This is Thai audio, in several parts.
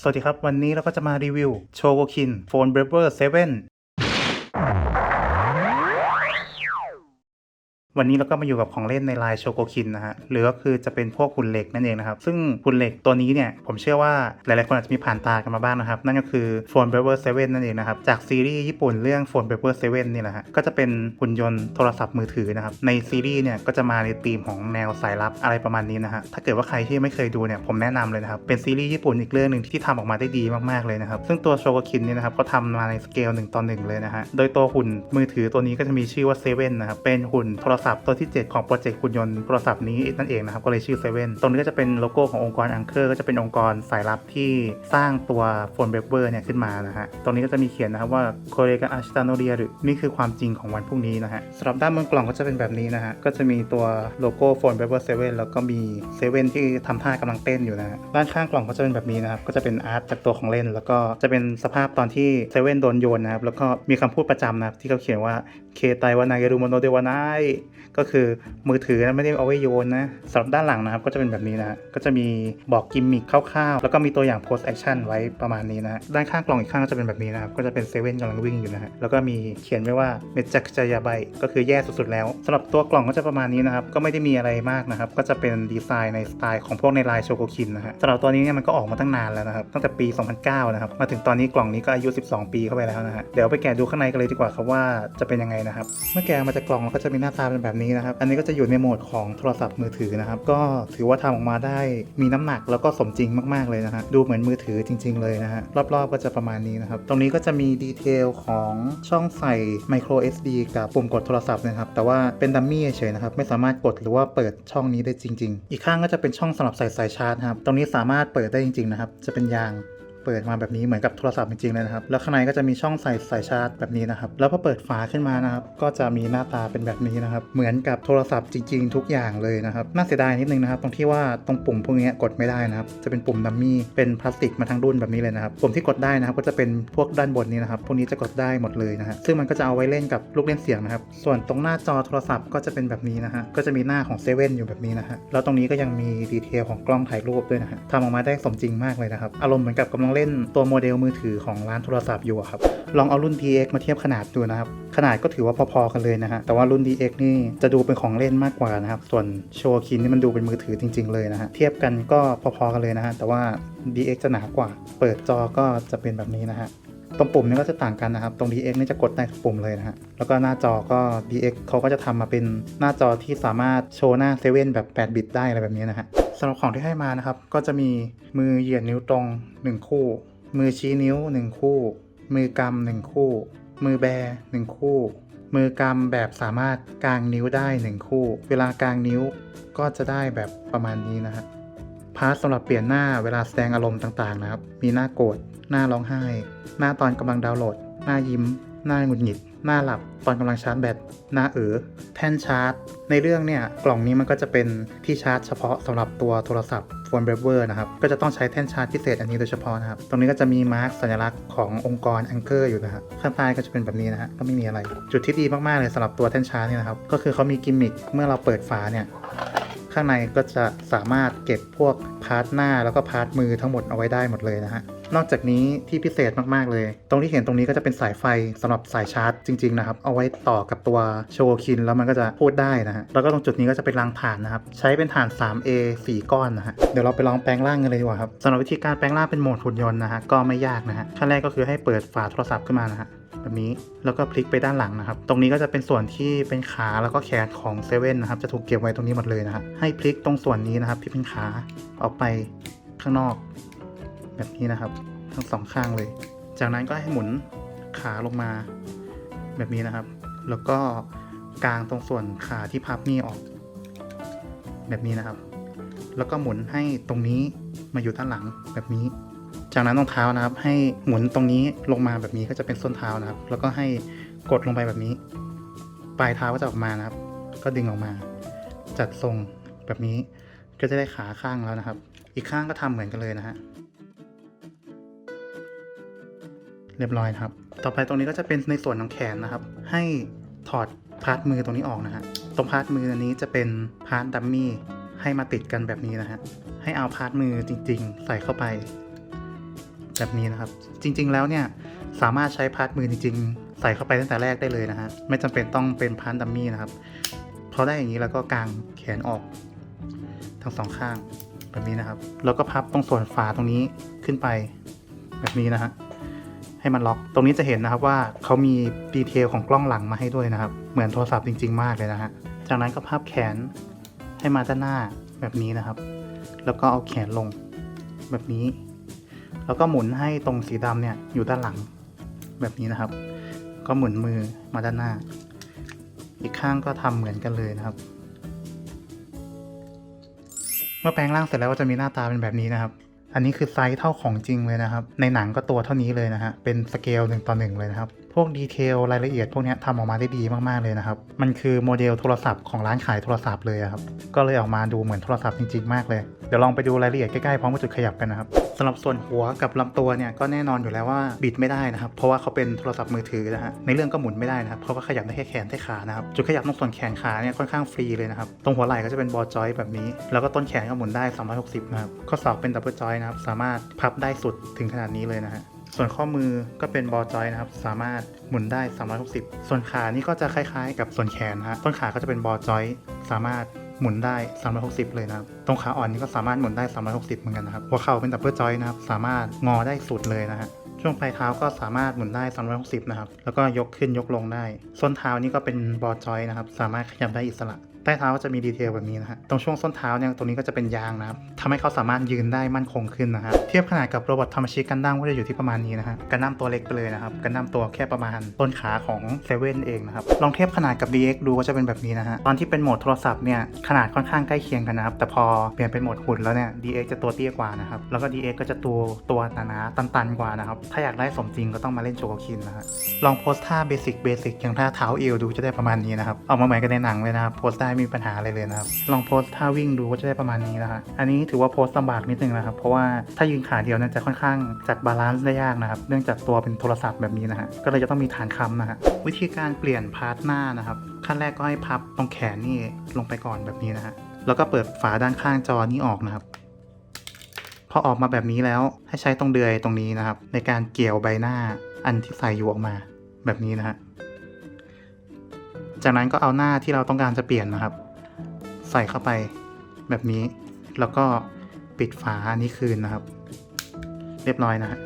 สวัสดีครับ วันนี้เราก็จะมารีวิวโชโกคินโฟนเบรเวอร์เซเว่น วันนี้เราก็มาอยู่กับของเล่นในลายโชโกคินนะฮะ หรือก็คือจะเป็นพวกหุ่นเหล็กนั่นเองนะครับ ซึ่งหุ่นเหล็กตัวนี้เนี่ย ผมเชื่อว่าหลายๆคนอาจจะมีผ่านตากันมาบ้างนะครับ นั่นก็คือโฟนเบรเวอร์เซเว่นนั่นเองนะครับ จากซีรีส์ญี่ปุ่นเรื่องโฟนเบรเวอร์เซเว่นนี่แหละฮะ ก็จะเป็นหุ่นยนต์โทรศัพท์มือถือนะครับ ในซีรีส์เนี่ยก็จะมาในธีมของแนวสายลับอะไรประมาณนี้นะฮะ ถ้าเกิดว่าใครที่ไม่เคยดูเนี่ย ผมแนะนำเลยนะครับ เป็นซีรีส์ญี่ปุ่นอีกเรื่องหนึ่งที่ทำออกมาได้ดีมากๆเลยนะครับ ซึ่งตัวโชโกคินเนี่ยนะครับเขาทำมาในสเกล1ต่อ1เลยนะฮะ โดยตัวหุ่นมือถือตัวนี้ก็จะมีชื่อว่าเซเว่นนะครับเป็นหุ่นโทรศัพท์ตัวที่ 7 ของโปรเจกต์หุ่นยนต์โทรศัพท์นี้นั่นเองนะครับก็เลยชื่อเซเว่นตรงนี้ก็จะเป็นโลโก้ขององค์กรอังเคอร์ก็จะเป็นองค์กรสายลับที่สร้างตัวโฟนเบเบอร์เนี่ยขึ้นมานะฮะตรงนี้ก็จะมีเขียนนะครับว่าโคเรกาอาชิตาโนเรียหรือนี่คือความจริงของวันพรุ่งนี้นะฮะสำหรับด้านบนกล่องก็จะเป็นแบบนี้นะฮะก็จะมีตัวโลโก้โฟนเบเบอร์เซเว่นแล้วก็มีเซเว่นที่ทำท่ากำลังเต้นอยู่นะฮะด้านข้างกล่องก็จะเป็นแบบนี้นะครับก็จะเป็นอาร์ตจากตัวของเล่น แล้วก็จะเป็นสภาพตอนที่เซเว่นโดนโยนนะครับแล้วก็มีคำพูดประจำนะครับที่เขาเขียนว่าเคไตวานายรุโมโนเดวานายก็คือมือถือนะไม่ได้เอาไว้โยนนะสำหรับด้านหลังนะครับก็จะเป็นแบบนี้นะก็จะมีบอกกิมมิคคร่าวๆ แล้วก็มีตัวอย่าง post action ไว้ประมาณนี้นะด้านข้างกล่องอีกข้างก็จะเป็นแบบนี้นะครับก็จะเป็นเซเว่นกำลังวิ่งอยู่นะฮะแล้วก็มีเขียนไว้ว่าเมจักจายาไบก็คือแย่สุดๆแล้วสำหรับตัวกล่องก็จะประมาณนี้นะครับก็ไม่ได้มีอะไรมากนะครับก็จะเป็นดีไซน์ในสไตล์ของพวกในลายโชโกคินนะฮะสำหรับตัวนี้เนี่ยมันก็ออกมาตั้งนานแล้วนะครับตั้งแต่ปี 2009 นะครับมาถึงตอนนี้กล่องนี้ก็อายุ 12 ปีเข้าไปแล้วนะฮะเดี๋ยวไปแกะดูข้างในกันเลยดีกว่าครับว่าจะเป็นยังไงนะครับเมื่อแกะมาจากกล่องแล้วก็จะมีหน้าตาเป็นแบบนี้นะครับ อันนี้ก็จะอยู่ในโหมดของโทรศัพท์มือถือนะครับ ก็ถือว่าทำออกมาได้มีน้ำหนักแล้วก็สมจริงมากๆเลยนะฮะ ดูเหมือนมือถือจริง ๆ เลยนะฮะ รอบๆก็จะประมาณนี้นะครับ ตรงนี้ก็จะมีดีเทลของช่องใส่ micro SD กับปุ่มกดโทรศัพท์นะครับ แต่ว่าเป็นดัมมี่เฉยนะครับ ไม่สามารถกดหรือว่าเปิดช่องนี้ได้จริง ๆ อีกข้างก็จะเป็นช่องสำหรับใส่สายชาร์จครับ ตรงนี้สามารถเปิดได้จริงๆนะครับ จะเป็นยาง เปิดมาแบบนี้เหมือนกับโทรศัพท์จริงๆเลยนะครับ แล้วข้างในก็จะมีช่องใส่สายชาร์จแบบนี้นะครับ แล้วพอเปิดฝาขึ้นมานะครับ ก็จะมีหน้าตาเป็นแบบนี้นะครับ เหมือนกับโทรศัพท์จริงๆ ทุกอย่างเลยนะครับ น่าเสียดายนิดนึงนะครับ ตรงที่ว่าตรงปุ่มพวกนี้กดไม่ได้นะครับ จะเป็นปุ่มดัมมี่ เป็นพลาสติกมาทั้งรุ่นแบบนี้เลยนะครับ ปุ่มที่กดได้นะครับก็จะเป็นพวกด้านบนนี้นะครับ พวกนี้จะกดได้หมดเลยนะฮะ ซึ่งมันก็จะเอาไว้เล่นกับลูกเล่นเสียงนะครับ ส่วนตรงหน้าจอโทรศัพท์ก็จะเป็นแบบนี้นะฮะ ก็จะมีหน้าของเซเว่นอยู่แบบนี้นะฮะ แล้วตรงนี้ก็ยังมีดีเทลของกล้องถ่ายรูปด้วยนะฮะทำออกมาได้สมจริงมากเลยนะครับ อารมณ์เหมือนกับกำลังเล่นตัวโมเดลมือถือของร้านโทรศัพท์อยู่ครับ ลองเอารุ่น DX มาเทียบขนาดดูนะครับ ขนาดก็ถือว่าพอๆกันเลยนะฮะ แต่ว่ารุ่น DX นี่จะดูเป็นของเล่นมากกว่านะครับ ส่วนโชคินนี่มันดูเป็นมือถือจริง ๆ เลยนะฮะ เทียบกันก็พอๆกันเลยนะฮะ แต่ว่า DX จะหนากว่า เปิดจอก็จะเป็นแบบนี้นะฮะตรงปุ่มนี่ก็จะต่างกันนะครับ ตรง DX นี่จะกดได้ทุกปุ่มเลยนะฮะ แล้วก็หน้าจอก็ DX เขาก็จะทำมาเป็นหน้าจอที่สามารถโชว์หน้าเซเว่นแบบ 8 บิตได้อะไรแบบนี้นะฮะ สำหรับของที่ให้มานะครับ ก็จะมีมือเหยียดนิ้วตรง 1 คู่ มือชี้นิ้ว 1 คู่ มือกำ1คู่ มือแบหนึ่งคู่ มือกำแบบสามารถกางนิ้วได้ 1 คู่ เวลากางนิ้วก็จะได้แบบประมาณนี้นะฮะพาร์ทสำหรับเปลี่ยนหน้าเวลาแสดงอารมณ์ต่างๆนะครับ มีหน้าโกรธ หน้าร้องไห้ หน้าตอนกำลังดาวน์โหลด หน้ายิ้ม หน้าหงุดหงิด หน้าหลับตอนกำลังชาร์จแบตหน้าเออแท่นชาร์จ ในเรื่องเนี่ยกล่องนี้มันก็จะเป็นที่ชาร์จเฉพาะสำหรับตัวโทรศัพท์โฟนเบรเวอร์นะครับก็จะต้องใช้แท่นชาร์จพิเศษอันนี้โดยเฉพาะนะครับตรงนี้ก็จะมีมาร์กสัญลักษณ์ขององค์กรแองเกอร์อยู่นะครับข้างใต้ก็จะเป็นแบบนี้นะฮะก็ไม่มีอะไร จุดที่ดีมากๆเลยสำหรับตัวแท่นชาร์จเนี่ยนะครับก็คือเขามีกิมมิคเมื่อเราเปิดฝาเนี่ยข้างในก็จะสามารถเก็บพวกพาร์ทหน้าแล้วก็พาร์ทมือทั้งหมดเอาไว้ได้หมดเลยนะฮะนอกจากนี้ที่พิเศษมากๆเลย ตรงที่เห็นตรงนี้ก็จะเป็นสายไฟสำหรับสายชาร์จจริงๆนะครับ เอาไว้ต่อกับตัวโชว์คินแล้วมันก็จะพูดได้นะฮะ แล้วก็ตรงจุดนี้ก็จะเป็นรางถ่านนะครับ ใช้เป็นถ่าน 3A 4 ก้อนนะฮะ เดี๋ยวเราไปลองแปลงร่างกันเลยดีกว่าครับสำหรับวิธีการแปลงร่างเป็นโหมดหุ่นยนต์นะฮะ ก็ไม่ยากนะฮะ ขั้นแรกก็คือให้เปิดฝาโทรศัพท์ขึ้นมานะฮะแบบนี้แล้วก็พลิกไปด้านหลังนะครับ ตรงนี้ก็จะเป็นส่วนที่เป็นขาแล้วก็แขนของเซเว่นนะครับ จะถูกเก็บไว้ตรงนี้หมดเลยนะฮะ ให้พลิกตรงส่วนนี้นะครับที่เป็นขาออกไปข้างนอก แบบนี้นะครับ ทั้งสองข้างเลย จากนั้นก็ให้หมุนขาลงมาแบบนี้นะครับ แล้วก็กางตรงส่วนขาที่พับนี่ออก แบบนี้นะครับ แล้วก็หมุนให้ตรงนี้มาอยู่ด้านหลังแบบนี้ จากนั้นรองเท้านะครับ ให้หมุนตรงนี้ลงมาแบบนี้ก็จะเป็นส้นเท้านะครับ แล้วก็ให้กดลงไปแบบนี้ ปลายเท้าก็จะออกมานะครับ ก็ดึงออกมา จัดทรงแบบนี้ก็จะได้ขาข้างแล้วนะครับ อีกข้างก็ทำเหมือนกันเลยนะฮะ เรียบร้อยนะครับ ต่อไปตรงนี้ก็จะเป็นในส่วนของแขนนะครับ ให้ถอดพาร์ทมือตรงนี้ออกนะฮะ ตรงพาร์ทมืออันนี้จะเป็นพาร์ทดัมมี่ให้มาติดกันแบบนี้นะฮะ ให้เอาพาร์ทมือจริง ๆ ใส่เข้าไป แบบนี้นะครับ จริง ๆ แล้วเนี่ยสามารถใช้พาร์ทมือจริง ๆ ใส่เข้าไปตั้งแต่แรกได้เลยนะฮะ ไม่จำเป็นต้องเป็นพาร์ทดัมมี่นะครับ พอได้อย่างนี้แล้วก็กางแขนออกทั้งสองข้างแบบนี้นะครับ แล้วก็พับตรงส่วนฝาตรงนี้ขึ้นไปแบบนี้นะฮะ ให้มันล็อก ตรงนี้จะเห็นนะครับว่าเขามีดีเทลของกล้องหลังมาให้ด้วยนะครับ เหมือนโทรศัพท์จริง ๆ มากเลยนะฮะ จากนั้นก็พับแขนให้มาด้านหน้าแบบนี้นะครับ แล้วก็เอาแขนลงแบบนี้ แล้วก็หมุนให้ตรงสีดำเนี่ยอยู่ด้านหลังแบบนี้นะครับ ก็หมุนมือมาด้านหน้า อีกข้างก็ทำเหมือนกันเลยนะครับ เมื่อแปลงร่างเสร็จแล้วก็จะมีหน้าตาเป็นแบบนี้นะครับ อันนี้คือไซส์เท่าของจริงเลยนะครับ ในหนังก็ตัวเท่านี้เลยนะฮะ เป็นสเกลหนึ่งต่อหนึ่งเลยนะครับ พวกดีเทลรายละเอียดพวกนี้ทำออกมาได้ดีมากๆเลยนะครับ มันคือโมเดลโทรศัพท์ของร้านขายโทรศัพท์เลยครับ ก็เลยออกมาดูเหมือนโทรศัพท์จริงๆมากเลย เดี๋ยวลองไปดูรายละเอียดใกล้ๆพร้อมกับจุดขยับกันนะครับสำหรับส่วนหัวกับลำตัวเนี่ยก็แน่นอนอยู่แล้วว่าบิดไม่ได้นะครับ เพราะว่าเขาเป็นโทรศัพท์มือถือนะฮะ ในเรื่องก็หมุนไม่ได้นะครับเพราะว่าขยับได้แค่แขนแค่ขานะครับ จุดขยับตรงส่วนแขนขาเนี่ยค่อนข้างฟรีเลยนะครับ ตรงหัวไหล่ก็จะเป็นบอจอยแบบนี้ แล้วก็ต้นแขนก็หมุนได้ 360 นะครับ ข้อศอกเป็นดับเบิลจอยนะครับ สามารถพับได้สุดถึงขนาดนี้เลยนะฮะส่วนข้อมือก็เป็นบอลจอยนะครับ สามารถหมุนได้ 360 ส่วนขานี่ก็จะคล้ายๆ กับส่วนแขนนะฮะต้นขาก็จะเป็นบอลจอย สามารถหมุนได้ 360 เลยนะครับ ตรงขาอ่อนนี่ก็สามารถหมุนได้ 360 เหมือนกันนะครับ หัวเข่าเป็นดับเบิลจอยนะครับ สามารถงอได้สุดเลยนะฮะ ช่วงปลายเท้าก็สามารถหมุนได้ 360 นะครับ แล้วก็ยกขึ้นยกลงได้ ส้นเท้านี่ก็เป็นบอลจอยนะครับ สามารถขยับได้อิสระ ใต้เท้าก็จะมีดีเทลแบบนี้นะฮะตรงช่วงส้นเท้าเนี่ยตรงนี้ก็จะเป็นยางนะครับทำให้เขาสามารถยืนได้มั่นคงขึ้นนะฮะเทียบขนาดกับโรบอททามาชิกันดั้มก็จะอยู่ที่ประมาณนี้นะฮะกันดั้มตัวเล็กไปเลยนะครับกันดั้มตัวแค่ประมาณต้นขาของเซเว่นเองนะครับลองเทียบขนาดกับ DX ดูก็จะเป็นแบบนี้นะฮะตอนที่เป็นโหมดโทรศัพท์เนี่ยขนาดค่อนข้างใกล้เคียงกันนะครับแต่พอเปลี่ยนเป็นโหมดหุ่นแล้วเนี่ย DX จะตัวเตี้ยกว่านะครับแล้วก็ DX ก็จะตัวตัวหนาๆตันๆกว่านะครับถ้าอยากได้สมจริงก็ต้องมาเล่นโชโกคินนะฮะลองโพสท่าเบสิกเบสิกอย่างท่าเท้าเอวดูจะได้ประมาณนี้นะครับออกมาเหมือนกันในหนังเลยนะครับโพสได้ม่มีปัญหาอะไรเลยนะครับ ลองโพสท่าวิ่งดูก็จะได้ประมาณนี้นะฮะอันนี้ถือว่าโพสลำบากนิดนึงนะครับ เพราะว่าถ้ายืนขาเดียวนี่ยจะค่อนข้างจัดบาลานซ์ได้ยากนะครับ เนื่องจากตัวเป็นโทรศัพท์แบบนี้นะฮะ ก็เลยจะต้องมีฐานค้ำนะฮะ วิธีการเปลี่ยนพาร์ทหน้านะครับ ขั้นแรกก็ให้พับตรงแขนนี่ลงไปก่อนแบบนี้นะฮะ แล้วก็เปิดฝาด้านข้างจอนี้ออกนะครับ พอออกมาแบบนี้แล้วให้ใช้ตรงเดือยตรงนี้นะครับ ในการเกี่ยวใบหน้าอันที่ใส่อยู่ออกมาแบบนี้นะฮะ จากนั้นก็เอาหน้าที่เราต้องการจะเปลี่ยนนะครับ ใส่เข้าไปแบบนี้ แล้วก็ปิดฝาอันนี้คืนนะครับ เรียบร้อยนะฮะ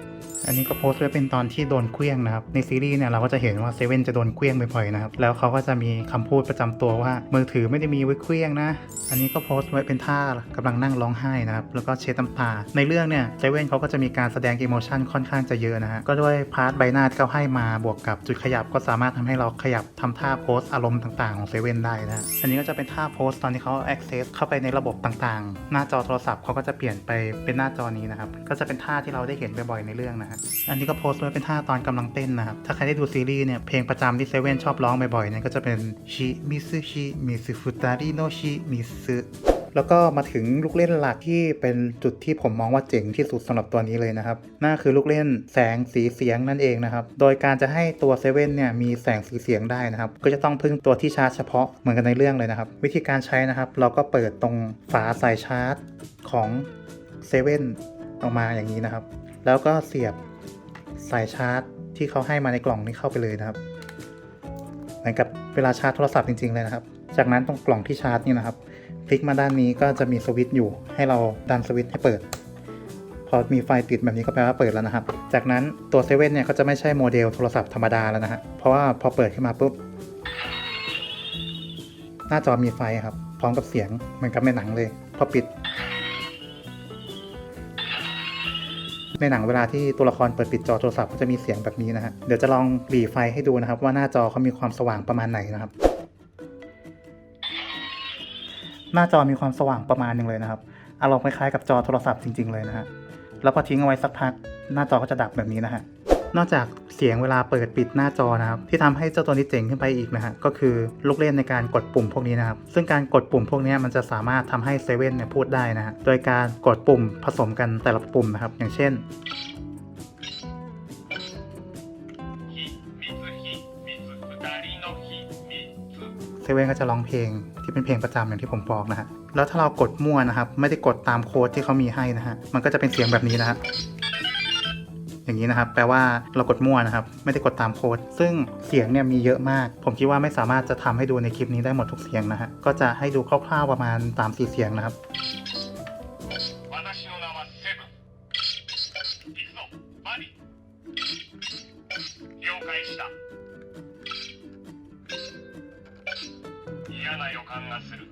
อันนี้ก็โพสต์ไว้เป็นตอนที่โดนเคลี้ยงนะครับ ในซีรีส์เนี่ยเราก็จะเห็นว่าเซเว่นจะโดนเคลี้ยงบ่อยๆนะครับ แล้วเขาก็จะมีคำพูดประจำตัวว่ามือถือไม่ได้มีไว้เคลี้ยงนะ อันนี้ก็โพสต์ไว้เป็นท่ากำลังนั่งร้องไห้นะครับ แล้วก็เช็ดน้ำตา ในเรื่องเนี่ยเซเว่นเขาก็จะมีการแสดงอิโมชันค่อนข้างจะเยอะนะฮะ ก็ด้วยพาร์ทใบหน้าที่เขาให้มาบวกกับจุดขยับก็สามารถทำให้เราขยับทำท่าโพสต์อารมณ์ต่างๆของเซเว่นได้นะฮะอันนี้ก็จะเป็นท่าโพสต์ตอนที่เขา access เข้าไปในระบบต่างๆ หน้าจอโทรศัพท์เขาก็จะเปลี่ยนไปเป็นหน้าจอนี้นะครับ ก็จะเป็นท่าที่เราได้เห็นบ่อยๆในเรื่องนะฮะอันนี้ก็โพสต์ไว้เป็นท่าตอนกำลังเต้นนะครับ ถ้าใครได้ดูซีรีส์เนี่ยเพลงประจำที่เซเว่นชอบร้องบ่อยๆเนี่ยก็จะเป็นชิมิซึชิมิซึฟุตาริโนชิมิซึแล้วก็มาถึงลูกเล่นหลักที่เป็นจุดที่ผมมองว่าเจ๋งที่สุดสำหรับตัวนี้เลยนะครับนั่นคือลูกเล่นแสงสีเสียงนั่นเองนะครับ โดยการจะให้ตัวเซเว่นเนี่ยมีแสงสีเสียงได้นะครับ ก็จะต้องพึ่งตัวที่ชาร์จเฉพาะเหมือนกันในเรื่องเลยนะครับ วิธีการใช้นะครับ เราก็เปิดตรงฝาสายชาร์จของเซเว่นออกมาอย่างนี้นะครับ แล้วก็เสียบ สายชาร์จที่เขาให้มาในกล่องนี้เข้าไปเลยนะครับ เหมือนกับเวลาชาร์จโทรศัพท์จริงๆเลยนะครับ จากนั้นตรงกล่องที่ชาร์จนี่นะครับ พลิกมาด้านนี้ก็จะมีสวิตช์อยู่ ให้เราดันสวิตช์ให้เปิด พอมีไฟติดแบบนี้ก็แปลว่าเปิดแล้วนะครับ จากนั้นตัวเซเว่นเนี่ยก็จะไม่ใช่โมเดลโทรศัพท์ธรรมดาแล้วนะฮะ เพราะว่าพอเปิดขึ้นมาปุ๊บหน้าจอมีไฟครับ พร้อมกับเสียงเหมือนกับในหนังเลย พอปิด ในหนังเวลาที่ตัวละครเปิดปิดจอโทรศัพท์ก็จะมีเสียงแบบนี้นะฮะเดี๋ยวจะลองหลีไฟให้ดูนะครับ ว่าหน้าจอเขามีความสว่างประมาณไหนนะครับ หน้าจอมีความสว่างประมาณหนึ่งเลยนะครับอารมณ์คล้ายๆกับจอโทรศัพท์จริง ๆเลยนะฮะแล้วพอทิ้งเอาไว้สักพักหน้าจอก็จะดับแบบนี้นะฮะ นอกจากเสียงเวลาเปิดปิดหน้าจอนะครับ ที่ทำให้เจ้าตัวนี้เจ๋งขึ้นไปอีกนะฮะก็คือลูกเล่นในการกดปุ่มพวกนี้นะครับ ซึ่งการกดปุ่มพวกนี้มันจะสามารถทำให้เซเว่นเนี่ยพูดได้นะฮะโดยการกดปุ่มผสมกันแต่ละปุ่มนะครับ อย่างเช่นเซเว่นก็จะร้องเพลงที่เป็นเพลงประจำอย่างที่ผมบอกนะฮะแล้วถ้าเรากดมั่วนะครับ ไม่ได้กดตามโค้ดที่เขามีให้นะฮะมันก็จะเป็นเสียงแบบนี้นะฮะ อย่างนี้นะครับ แปลว่าเรากดมั่วนะครับ ไม่ได้กดตามโค้ด ซึ่งเสียงเนี่ยมีเยอะมาก ผมคิดว่าไม่สามารถจะทำให้ดูในคลิปนี้ได้หมดทุกเสียงนะฮะ ก็จะให้ดูคร่าวๆประมาณ3-4เสียงนะครับ 私の名はセブン行くぞマリ了解した嫌な予感がする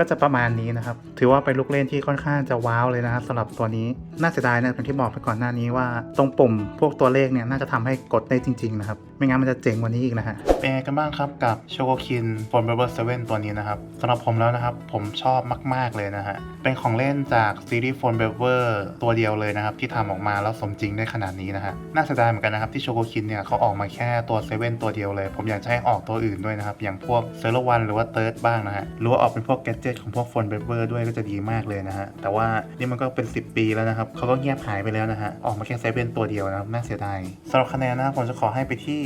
ก็จะประมาณนี้นะครับ ถือว่าเป็นลูกเล่นที่ค่อนข้างจะว้าวเลยนะครับสำหรับตัวนี้ น่าเสียดายนะอย่างที่บอกไปก่อนหน้านี้ว่า ตรงปุ่มพวกตัวเลขเนี่ยน่าจะทำให้กดได้จริง ๆ นะครับ ไม่งั้นมันจะเจ๋งกว่านี้อีกนะฮะเป็นไงกันบ้างครับกับโชโกคิน f o r m e r 7ตัวนี้นะครับสำหรับผมแล้วนะครับ ผมชอบมาก ๆ เลยนะฮะ เป็นของเล่นจากซีรีส์ f o r m e r ตัวเดียวเลยนะครับ ที่ทำออกมาแล้วสมจริงได้ขนาดนี้นะฮะน่าเสียดายเหมือนกันนะครับที่โชโกคินเนี่ยเขาออกมาแค่ตัวเซเว่นตัวเดียวเลย ผมอยากจะให้ออกตัวอื่นด้วยนะครับอย่างพวกเซอร์วันหรือว่าเติร์ดบ้างนะฮะหรือว่าออกเป็นพวกแกจิตของพวก f o r m e r ด้วยก็จะดีมากเลยนะฮะแต่ว่านี่มันก็เป็น 10 ปีแล้วนะครับเขาก็เงียบหายไปแล้วนะฮะ ออกมาแค่เซเว่นตัวเดียวนะน่าเสียดายสำหรับคะแนนนะครับผมจะขอให้ไปที่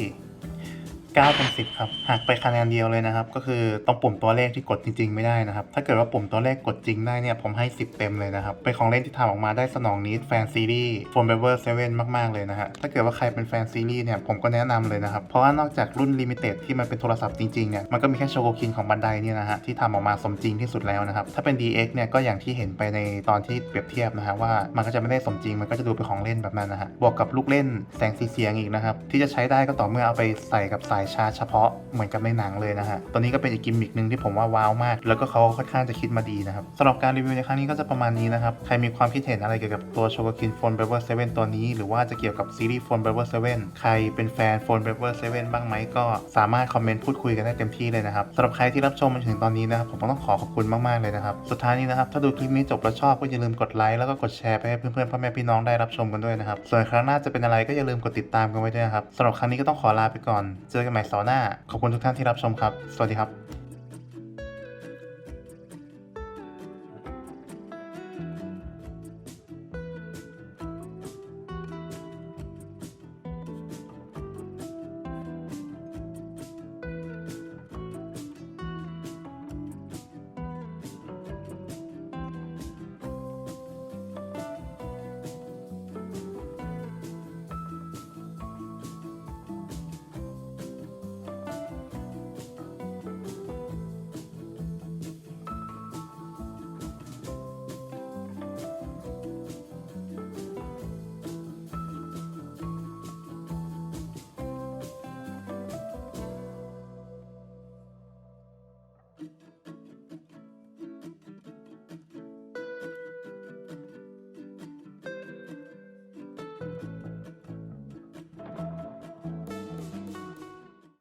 9เป็น10ครับหักไปคะแนนเดียวเลยนะครับ ก็คือต้องปุ่มตัวเลขที่กดจริง ๆ ไม่ได้นะครับ ถ้าเกิดว่าปุ่มตัวเลขกดจริงได้เนี่ยผมให้ 10 เต็มเลยนะครับ เป็นของเล่นที่ทำออกมาได้สนองนิดแฟนซีรีส์ f o r m e v e r 7มาก ๆ เลยนะฮะ ถ้าเกิดว่าใครเป็นแฟนซีรีส์เนี่ยผมก็แนะนำเลยนะครับ เพราะว่านอกจากรุ่นลิมิเต็ดที่มันเป็นโทรศัพท์จริง ๆ เนี่ย มันก็มีแค่โชโกคินของบันไดเนี่ยนะฮะที่ทำออกมาสมจริงที่สุดแล้วนะครับ ถ้าเป็น DX เนี่ยก็อย่างที่เห็นไปในตอนที่เปรียบเทียบนะฮะว่ามันก็จะไม่ได้สมจริงมันก็จะดูเป็นของเล่นแบบนั้นนะฮะบวกกับลูกเล่นแสงสีเสียงอีกนะครับที่จะใช้ได้ก็ต่อเมื่อเอาไปใส่กับสายาร์จเฉพาะเหมือนกับในหนังเลยนะฮะตัวนี้ก็เป็นอีกกิมมิคนึงที่ผมว่าว้าวมาก แล้วก็เขาค่อนข้างจะคิดมาดีนะครับสำหรับการรีวิวในครั้งนี้ก็จะประมาณนี้นะครับ ใครมีความคิดเห็นอะไรเกี่ยวกับตัวโชกคินโฟนเบเวอร์7ตัวนี้ หรือว่าจะเกี่ยวกับซีรีส์โฟนเบเวอร์7ใครเป็นแฟนโฟนเบเวอร์7บ้างไหมก็สามารถคอมเมนต์พูดคุยกันได้เต็มที่เลยนะครับสำหรับใครที่รับชมมาถึงตอนนี้นะครับผมก็ต้องขอขอบคุณมากๆเลยนะครับสุดท้ายนี้นะครับถ้าดูคลิปนี้จบแล้วชอบก็อย่าลืมกดไลค์แล้วก็กดแชร์ไปให้เพื่อนๆพ่อแม่พี่น้องได้รับชมกันด้วยนะครับส่วนครั้งหน้าจะเป็นอะไรก็อย่าลืมกดติดตามกันไว้ด้วยนะครับสำหรับครั้งนี้ก็ต้องขอลาไปก่อนเจอกันใหม่เสาร์หน้า ขอบคุณทุกท่านที่รับชมครับ สวัสดีครับ